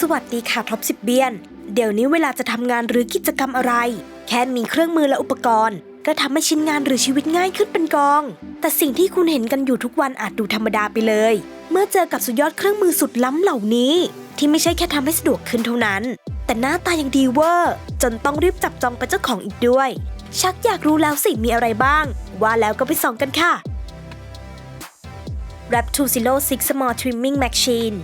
สวัสดีค่ะท็อปสิบเบียน เดี๋ยวนี้เวลาจะทำงานหรือกิจกรรมอะไร แค่มีเครื่องมือและอุปกรณ์ ก็ทำให้ชิ้นงานหรือชีวิตง่ายขึ้นเป็นกอง แต่สิ่งที่คุณเห็นกันอยู่ทุกวันอาจดูธรรมดาไปเลย เมื่อเจอกับสุดยอดเครื่องมือสุดล้ำเหล่านี้ ที่ไม่ใช่แค่ทำให้สะดวกขึ้นเท่านั้น แต่หน้าตายังดีเวอร์จนต้องรีบจับจองเป็นเจ้าของอีกด้วย ชักอยากรู้แล้วสิมีอะไรบ้าง ว่าแล้วก็ไปส่องกันค่ะ Rap 2 Zero 6 Small Trimming Machine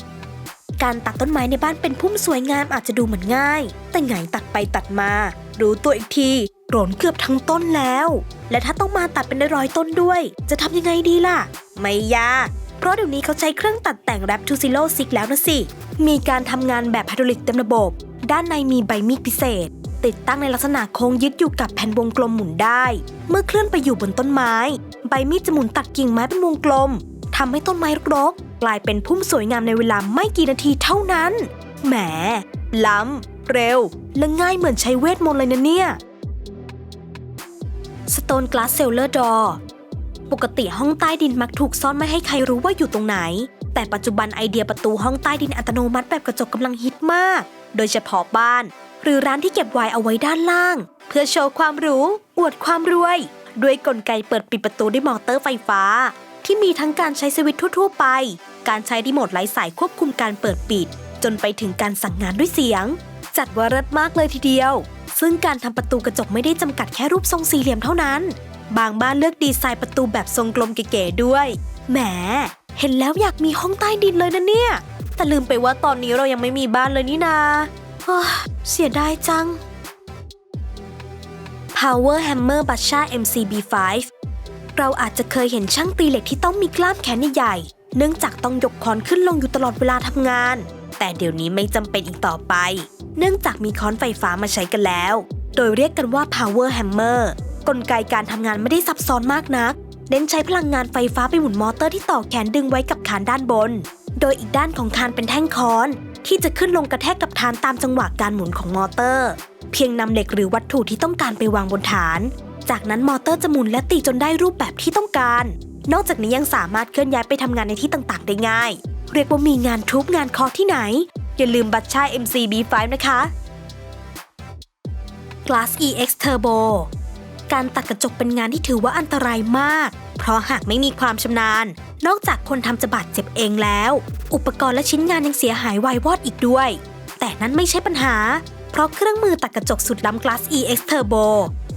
การตัดต้นไม้ในบ้านเป็นพุ่มสวยงามอาจจะดูเหมือนง่าย แต่ไงตัดไปตัดมา รู้ตัวอีกทีโกรนเกือบทั้งต้นแล้ว และถ้าต้องมาตัดเป็นร้อยต้นด้วย จะทำยังไงดีล่ะ ไม่ยากเพราะเดี๋ยวนี้เขาใช้เครื่องตัดแต่ง Rap 2 Zero 6แล้วนะสิ มีการทำงานแบบไฮดรอลิกเต็มระบบ ด้านในมีใบมีดพิเศษ ติดตั้งในลักษณะโค้งยึดอยู่กับแผ่นวงกลมหมุนได้ เมื่อเคลื่อนไปอยู่บนต้นไม้ ใบมีดจะหมุนตัดกิ่งไม้เป็นวงกลม ทำให้ต้นไม้รกๆกลายเป็นพุ่มสวยงามในเวลาไม่กี่นาทีเท่านั้น แหม ล้ำ เร็ว และง่ายเหมือนใช้เวทมนต์เลยนะเนี่ย Stone Glass Cellar Door ปกติห้องใต้ดินมักถูกซ่อนไม่ให้ใครรู้ว่าอยู่ตรงไหน แต่ปัจจุบันไอเดียประตูห้องใต้ดินอัตโนมัติแบบกระจกกำลังฮิตมาก โดยเฉพาะบ้าน หรือร้านที่เก็บไวน์เอาไว้ด้านล่าง เพื่อโชว์ความหรู้ อวดความรวย ด้วยกลไกเปิดปิดประตูด้วยมอเตอร์ไฟฟ้า ที่มีทั้งการใช้สวิตช์ทั่ว ๆ ไป การใช้รีโมทไร้สายควบคุมการเปิดปิด จนไปถึงการสั่งงานด้วยเสียง จัดว่าเลิศมากเลยทีเดียว ซึ่งการทำประตูกระจกไม่ได้จำกัดแค่รูปทรงสี่เหลี่ยมเท่านั้น บางบ้านเลือกดีไซน์ประตูแบบทรงกลมเก๋ๆด้วย แหม เห็นแล้วอยากมีห้องใต้ดินเลยนะเนี่ย แต่ลืมไปว่าตอนนี้เรายังไม่มีบ้านเลยนี่นาเฮ้อเสียดายจัง Power Hammer b a s h a MCB5 เราอาจจะเคยเห็นช่างตีเหล็กที่ต้องมีกล้ามแขนใหญ่เนื่องจากต้องยกค้อนขึ้นลงอยู่ตลอดเวลาทำงาน แต่เดี๋ยวนี้ไม่จำเป็นอีกต่อไป เนื่องจากมีค้อนไฟฟ้ามาใช้กันแล้ว โดยเรียกกันว่า Power Hammer กลไกการทำงานไม่ได้ซับซ้อนมากนัก เน้นใช้พลังงานไฟฟ้าไปหมุนมอเตอร์ที่ต่อแขนดึงไว้กับคานด้านบน โดยอีกด้านของคานเป็นแท่งค้อน ที่จะขึ้นลงกระแทกกับฐานตามจังหวะการหมุนของมอเตอร์ เพียงนำเหล็กหรือวัตถุที่ต้องการไปวางบนฐาน จากนั้นมอเตอร์จะหมุนและตีจนได้รูปแบบที่ต้องการ นอกจากนี้ยังสามารถเคลื่อนย้ายไปทำงานในที่ต่างๆ ได้ง่าย เรียกว่ามีงานทุบงานคอที่ไหน อย่าลืมบัตรชา MCB5 นะคะ Glass EX Turbo การตัดกระจกเป็นงานที่ถือว่าอันตรายมาก เพราะหากไม่มีความชำนาญ นอกจากคนทำจะบาดเจ็บเองแล้ว อุปกรณ์และชิ้นงานยังเสียหายวายวอดอีกด้วย แต่นั้นไม่ใช่ปัญหา เพราะเครื่องมือตัดกระจกสุดล้ำ Glass EX Turbo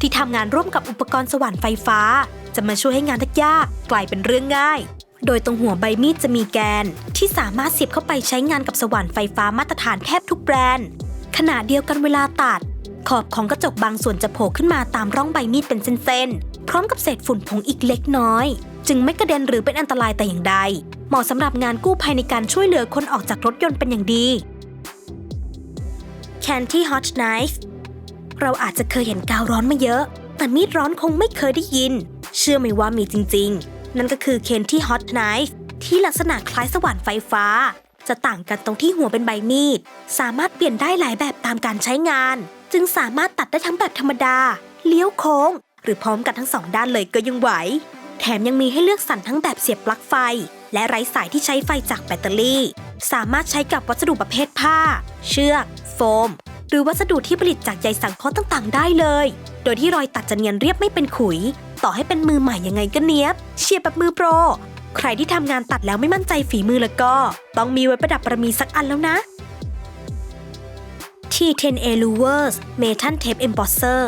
ที่ทำงานร่วมกับอุปกรณ์สว่านไฟฟ้า จะมาช่วยให้งานยากกลายเป็นเรื่องง่าย โดยตรงหัวใบมีดจะมีแกน ที่สามารถเสียบเข้าไปใช้งานกับสว่านไฟฟ้ามาตรฐานแทบทุกแบรนด์ ขณะเดียวกันเวลาตัด ขอบของกระจกบางส่วนจะโผล่ขึ้นมาตามร่องใบมีดเป็นเส้นๆ พร้อมกับเศษฝุ่นผงอีกเล็กน้อย จึงไม่กระเด็นหรือเป็นอันตรายแต่อย่างใด เหมาะสำหรับงานกู้ภัยในการช่วยเหลือคนออกจากรถยนต์เป็นอย่างดี Candy Hot Knife เราอาจจะเคยเห็นกาวร้อนมาเยอะ แต่มีดร้อนคงไม่เคยได้ยิน เชื่อไหมว่ามีจริง ๆ นั่นก็คือ Candy Hot Knife ที่ลักษณะคล้ายสว่านไฟฟ้า จะต่างกันตรงที่หัวเป็นใบมีด สามารถเปลี่ยนได้หลายแบบตามการใช้งาน จึงสามารถตัดได้ทั้งแบบธรรมดา เลี้ยวโค้ง หรือพร้อมกันทั้งสองด้านเลยก็ยังไหว แถมยังมีให้เลือกสรรทั้งแบบเสียบปลั๊กไฟ และไร้สายที่ใช้ไฟจากแบตเตอรี่ สามารถใช้กับวัสดุประเภทผ้า เชือก โฟม หรือวัสดุที่ผลิตจากใยสังเคราะห์ต่าง ๆ ได้เลย โดยที่รอยตัดจะเนียนเรียบไม่เป็นขุย ต่อให้เป็นมือใหม่ยังไงก็เนี้ยบ เชียร์แบบมือโปร ใครที่ทำงานตัดแล้วไม่มั่นใจฝีมือแล้วก็ ต้องมีไว้ประดับประมีสักอันแล้วนะ T10A Louvers Metal Tape Embosser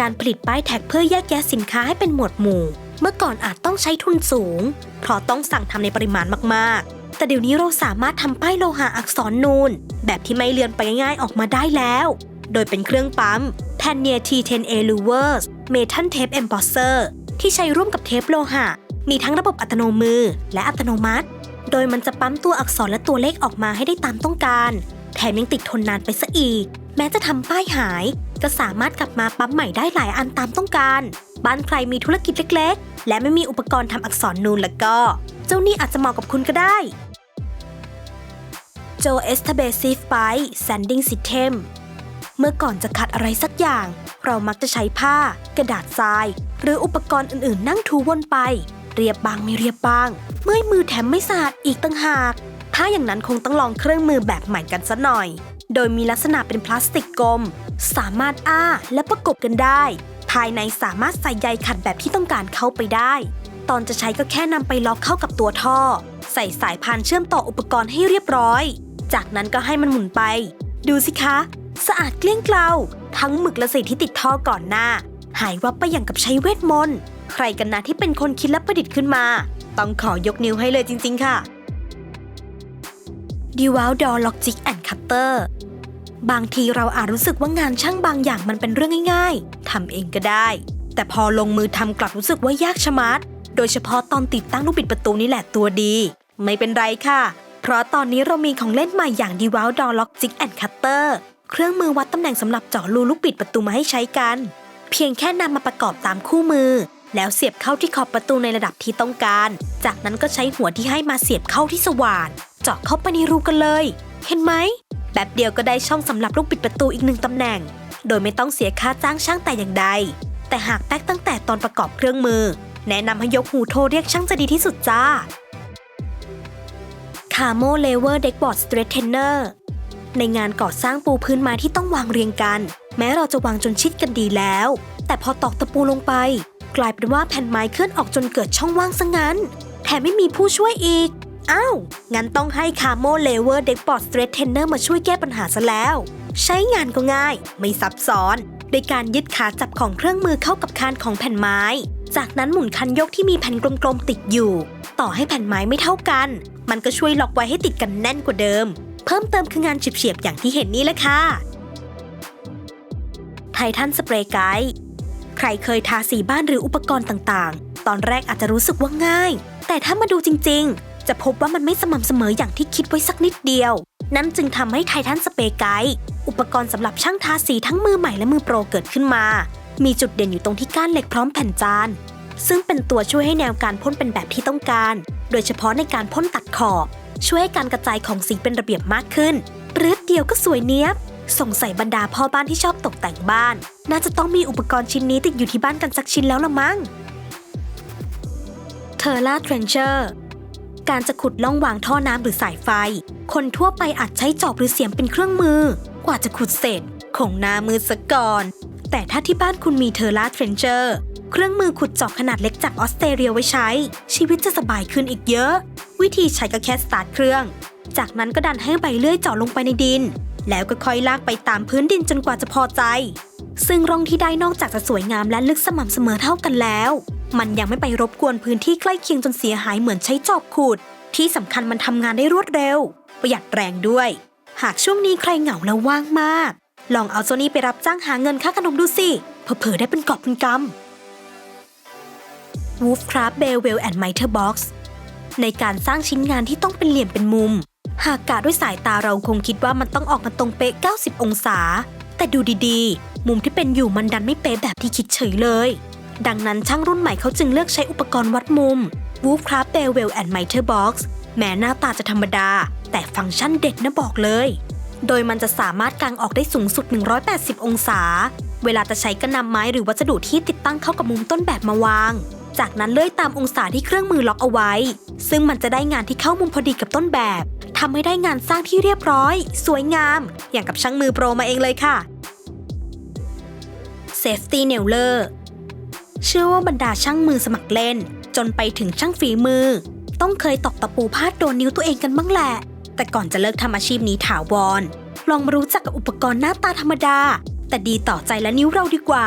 การผลิตป้ายแท็กเพื่อแยกแยะสินค้าให้เป็นหมวดหมู่ เมื่อก่อนอาจต้องใช้ทุนสูง เพราะต้องสั่งทำในปริมาณมากๆ แต่เดี๋ยวนี้เราสามารถทำป้ายโลหะอักษรนูน แบบที่ไม่เลือนไปง่ายๆออกมาได้แล้ว โดยเป็นเครื่องปั๊ม t a n i e r T10A Louvers Metal Tape Embosser ที่ใช้ร่วมกับเทปโลหะ มีทั้งระบบอัตโนมือและอัตโนมัติ โดยมันจะปั๊มตัวอักษรและตัวเลขออกมาให้ได้ตามต้องการ แถมยังติดทนนานไปซะอีก แม้จะทำป้ายหาย ก็สามารถกลับมาปั๊มใหม่ได้หลายอันตามต้องการ บ้านใครมีธุรกิจเล็ก ๆ และไม่มีอุปกรณ์ทำอักษรนูนแล้วก็ เจ้านี่อาจจะเหมาะกับคุณก็ได้ โจเอสทเบซีฟไ e Sanding System เมื่อก่อนจะขัดอะไรสักอย่าง เรามักจะใช้ผ้า กระดาษทราย หรืออุปกรณ์อื่นๆ นั่งถูวนไป เรียบบางไม่เรียบบาง เมื่อยมือแถมไม่สะอาดอีกต่างหาก ถ้าอย่างนั้นคงต้องลองเครื่องมือแบบใหม่กันซะหน่อย โดยมีลักษณะเป็นพลาสติกกลม สามารถอ้าและประกบกันได้ ภายในสามารถใส่ใยขัดแบบที่ต้องการเข้าไปได้ ตอนจะใช้ก็แค่นำไปล็อกเข้ากับตัวท่อ ใส่สายพานเชื่อมต่ออุปกรณ์ให้เรียบร้อย จากนั้นก็ให้มันหมุนไป ดูสิคะ สะอาดเกลี้ยงเกลาทั้งหมึกและสีที่ติดท่อก่อนหน้า หายวับไปอย่างกับใช้เวทมนต์ ใครกันนะที่เป็นคนคิดและประดิษฐ์ขึ้นมา ต้องขอยกนิ้วให้เลยจริง ๆ ค่ะ d e w a l Door Lock Jig and Cutter บางทีเราอาจรู้สึกว่างานช่างบางอย่างมันเป็นเรื่องง่ายๆ ทำเองก็ได้ แต่พอลงมือทำกลับรู้สึกว่ายากชะมัด โดยเฉพาะตอนติดตั้งลูกบิดประตูนี่แหละตัวดี ไม่เป็นไรค่ะ เพราะตอนนี้เรามีของเล่นใหม่อย่าง d e w a l Door Lock Jig and Cutter เครื่องมือวัดตำแหน่งสำหรับเจาะรูลูกบิดประตูมาให้ใช้กัน เพียงแค่นำมาประกอบตามคู่มือ แล้วเสียบเข้าที่ขอบประตูในระดับที่ต้องการ จากนั้นก็ใช้หัวที่ให้มาเสียบเข้าที่สว่านเจาะเข้าไปในรูกันเลย เห็นไหมแบบเดียวก็ได้ช่องสำหรับลูกปิดประตูอีกหนึ่งตำแหน่ง โดยไม่ต้องเสียค่าจ้างช่างแต่อย่างใด แต่หากแป๊กตั้งแต่ตอนประกอบเครื่องมือ แนะนำให้ยกหูโทรเรียกช่างจะดีที่สุดจ้า a m o Lever Deckboard Straightener ในงานก่อสร้างปูพื้นไม้ที่ต้องวางเรียงกัน แม้เราจะวางจนชิดกันดีแล้ว แต่พอตอกตะปูลงไป กลายเป็นว่าแผ่นไม้เคลื่อนออกจนเกิดช่องว่างซะงั้น แถมไม่มีผู้ช่วยอีก อ้าว งั้นต้องให้ Camo Lever Deckboard Straightener มาช่วยแก้ปัญหาซะแล้ว ใช้งานก็ง่าย ไม่ซับซ้อน โดยการยึดขาจับของเครื่องมือเข้ากับคานของแผ่นไม้ จากนั้นหมุนคันยกที่มีแผ่นกลมๆติดอยู่ ต่อให้แผ่นไม้ไม่เท่ากัน มันก็ช่วยล็อกไว้ให้ติดกันแน่นกว่าเดิม เพิ่มเติมคืองานเฉียบๆอย่างที่เห็นนี่แหละค่ะไททันสเปรย์ไกด์ใครเคยทาสีบ้านหรืออุปกรณ์ต่างๆ ตอนแรกอาจจะรู้สึกว่าง่าย แต่ถ้ามาดูจริงๆ จะพบว่ามันไม่สม่ำเสมออย่างที่คิดไว้สักนิดเดียว นั่นจึงทำให้ไททันสเปรย์ไกด์อุปกรณ์สำหรับช่างทาสีทั้งมือใหม่และมือโปรเกิดขึ้นมา มีจุดเด่นอยู่ตรงที่ก้านเหล็กพร้อมแผ่นจาน ซึ่งเป็นตัวช่วยให้แนวการพ่นเป็นแบบที่ต้องการ โดยเฉพาะในการพ่นตัดขอบ ช่วยให้การกระจายของสีเป็นระเบียบมากขึ้นปรื๊ดเดียวก็สวยเนี้ยบสงสัยบรรดาพ่อบ้านที่ชอบตกแต่งบ้าน น่าจะต้องมีอุปกรณ์ชิ้นนี้ติดอยู่ที่บ้านกันสักชิ้นแล้วละมั้งเทอร์ล่าเทรนเชอร์การจะขุดล่องวางท่อน้ำหรือสายไฟ คนทั่วไปอาจใช้จอบหรือเสียมเป็นเครื่องมือ กว่าจะขุดเสร็จคงนามือซะก่อน แต่ถ้าที่บ้านคุณมีเทอร์ล่าเทรนเชอร์เครื่องมือขุดเจอบขนาดเล็กจากออสเตรเลียไว้ใช้ ชีวิตจะสบายขึ้นอีกเยอะ วิธีใช้ก็แค่สตาร์ทเครื่อง จากนั้นก็ดันให้ใบเลื่อยเจาะลงไปในดิน แล้วก็ค่อยลากไปตามพื้นดินจนกว่าจะพอใจ ซึ่งร่องที่ได้นอกจากจะสวยงามและลึกสม่ำเสมอเท่ากันแล้ว มันยังไม่ไปรบกวนพื้นที่ใกล้เคียงจนเสียหายเหมือนใช้จอบขุด ที่สำคัญมันทำงานได้รวดเร็ว ประหยัดแรงด้วย หากช่วงนี้ใครเหงาแล้วว่างมาก ลองเอาโซนี่ไปรับจ้างหาเงินค่าขนมดูสิเผลอๆได้เป็นกอบเป็นกำ Wolfcraft b e l w e l l and Miter Box ในการสร้างชิ้นงานที่ต้องเป็นเหลี่ยมเป็นมุม หากกะด้วยสายตาเราคงคิดว่ามันต้องออกมาตรงเป๊ะ 90 องศา แต่ดูดีๆ มุมที่เป็นอยู่มันดันไม่เป๊ะแบบที่คิดเฉยเลย ดังนั้นช่างรุ่นใหม่เขาจึงเลือกใช้อุปกรณ์วัดมุม Wolfcraft Bellwell and Miter Box แม้หน้าตาจะธรรมดา แต่ฟังก์ชันเด็ดนะบอกเลย โดยมันจะสามารถกางออกได้สูงสุด 180 องศา เวลาจะใช้ก็นำไม้หรือวัสดุที่ติดตั้งเข้ากับมุมต้นแบบมาวาง จากนั้นเลื่อยตามองศาที่เครื่องมือล็อกเอาไว้ ซึ่งมันจะได้งานที่เข้ามุมพอดีกับต้นแบบทำให้ได้งานสร้างที่เรียบร้อย สวยงาม อย่างกับช่างมือโปรมาเองเลยค่ะ Safety Nailer เชื่อว่าบรรดาช่างมือสมัครเล่น จนไปถึงช่างฝีมือ ต้องเคยตอกตะปูพาดโดนนิ้วตัวเองกันบ้างแหละ แต่ก่อนจะเลิกทำอาชีพนี้ถาวร ลองมารู้จักกับอุปกรณ์หน้าตาธรรมดา แต่ดีต่อใจและนิ้วเราดีกว่า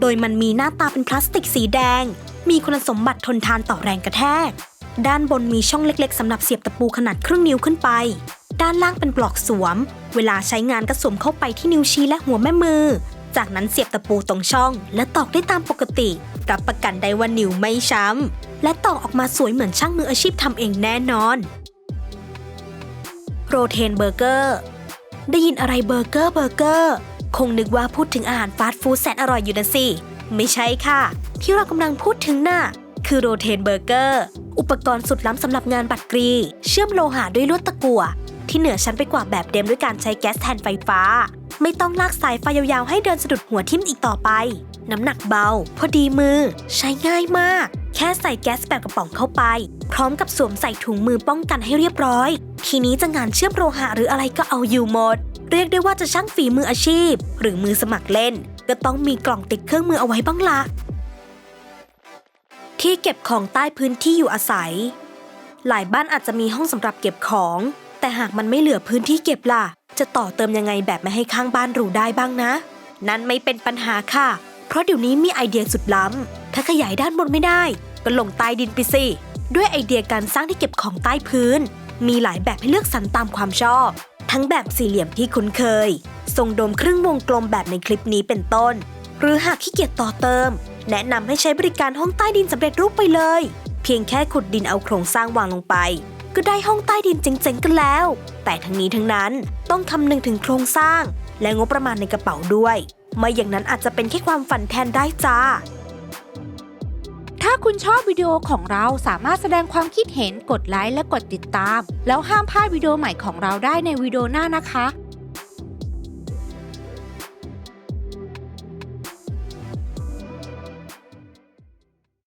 โดยมันมีหน้าตาเป็นพลาสติกสีแดง มีคุณสมบัติทนทานต่อแรงกระแทก ด้านบนมีช่องเล็กๆสำหรับเสียบตะปูขนาดครึ่งนิ้วขึ้นไป ด้านล่างเป็นปลอกสวม เวลาใช้งานก็สวมเข้าไปที่นิ้วชี้และหัวแม่มือ จากนั้นเสียบตะปูตรงช่อง และตอกได้ตามปกติรับประกันได้ว่านิ้วไม่ช้ำและตอกออกมาสวยเหมือนช่างมืออาชีพทำเองแน่นอน โปรเทนเบอร์เกอร์ ได้ยินอะไรเบอร์เกอร์เบอร์เกอร์ คงนึกว่าพูดถึงอาหารฟาสต์ฟู้ดแสนอร่อยอยู่นะสิ ไม่ใช่ค่ะ ที่เรากำลังพูดถึงน่ะ คือโรเทนเบอร์เกอร์ อุปกรณ์สุดล้ำสำหรับงานบัตรกรี เชื่อมโลหะด้วยลวดตะกั่วที่เหนือชั้นไปกว่าแบบเดิมด้วยการใช้แก๊สแทนไฟฟ้า ไม่ต้องลากสายไฟยาวๆ ให้เดินสะดุดหัวทิ่มอีกต่อไป น้ำหนักเบา พอดีมือ ใช้ง่ายมาก แค่ใส่แก๊สแบบกระป๋องเข้าไป พร้อมกับสวมใส่ถุงมือป้องกันให้เรียบร้อย ทีนี้จะงานเชื่อมโลหะหรืออะไรก็เอาอยู่หมด เรียกได้ว่าจะช่างฝีมืออาชีพ หรือมือสมัครเล่น ก็ต้องมีกล่องติดเครื่องมือเอาไว้บ้างละ ที่เก็บของใต้พื้นที่อยู่อาศัย หลายบ้านอาจจะมีห้องสำหรับเก็บของ แต่หากมันไม่เหลือพื้นที่เก็บล่ะ จะต่อเติมยังไงแบบไม่ให้ข้างบ้านรู้ได้บ้างนะ นั่นไม่เป็นปัญหาค่ะ เพราะเดี๋ยวนี้มีไอเดียสุดล้ำ ถ้าขยายด้านบนไม่ได้ ก็ลงใต้ดินไปสิ ด้วยไอเดียการสร้างที่เก็บของใต้พื้น มีหลายแบบให้เลือกสรรตามความชอบ ทั้งแบบสี่เหลี่ยมที่คุ้นเคย ทรงโดมครึ่งวงกลมแบบในคลิปนี้เป็นต้น หรือหากขี้เกียจต่อเติม แนะนำให้ใช้บริการห้องใต้ดินสำเร็จรูปไปเลย เพียงแค่ขุดดินเอาโครงสร้างวางลงไป ก็ได้ห้องใต้ดินเจ๋งๆกันแล้ว แต่ทั้งนี้ทั้งนั้นต้องคำนึงถึงโครงสร้าง และงบประมาณในกระเป๋าด้วย ไม่อย่างนั้นอาจจะเป็นแค่ความฝันแทนได้จ้า ถ้าคุณชอบวิดีโอของเราสามารถแสดงความคิดเห็นกดไลค์และกดติดตาม แล้วห้ามพลาดวิดีโอใหม่ของเราได้ในวิดีโอหน้านะคะ